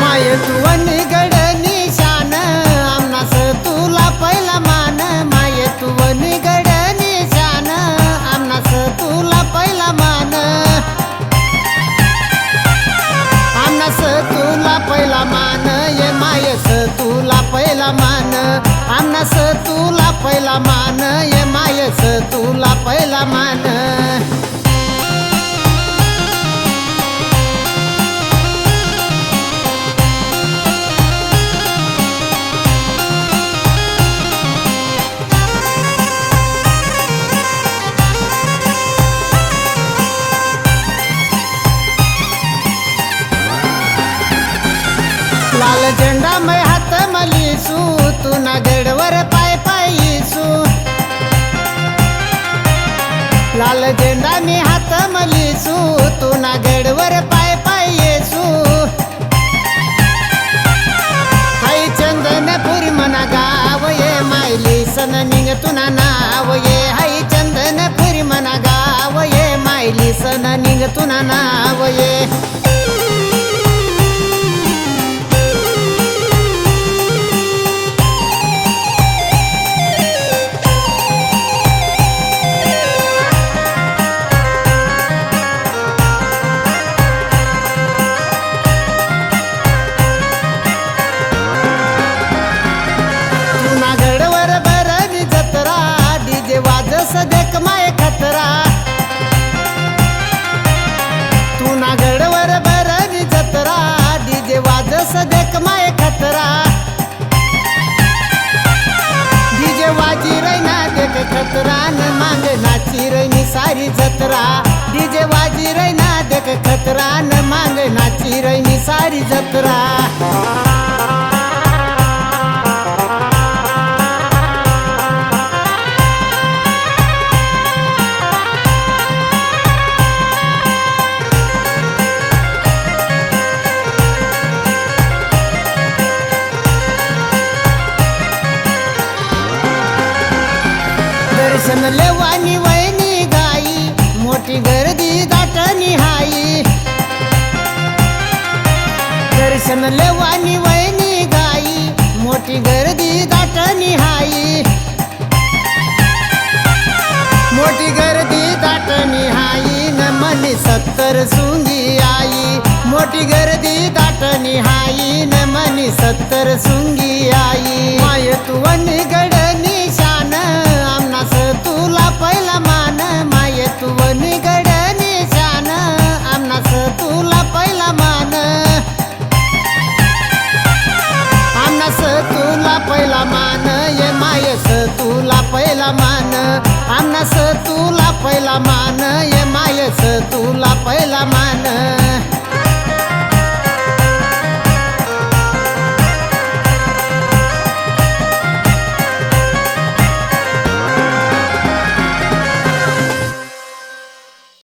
माय तू आमनास तुला पहिला मान ये मायस तुला पहिला मान. लाल झेंडा मै हात मलीसू तू ना गडवर पाय पायीसू लाल झेंडा मी हात मलीसू तू ना गडवर पाय पायीसू हाय चंदनपुरी मना गाव ये मायली सन निंग तुना नाव ये. हाय चंदनपुरी मना गाव ये मायली सन निंग तुना नाव ये. सारी जत्रा. डीजे वाजी रैना देख खतरा. न मांग नाची रैनी सारी जत्रा. दर्शन लेवानी वैनी गाई मोठी गर्दी दाट निहाई दर्शन लेवानी वैनी गाई मोठी गर्दी दाट निहाई मोठी गर्दी दाट निहाई न मनी सत्तर सुंगी आई. मोठी गर्दी दाट निहाई न मनी सत्तर सुंगी आई. माय तू आमनास तुला पहिला मान ये मायस तुला पहिला मान.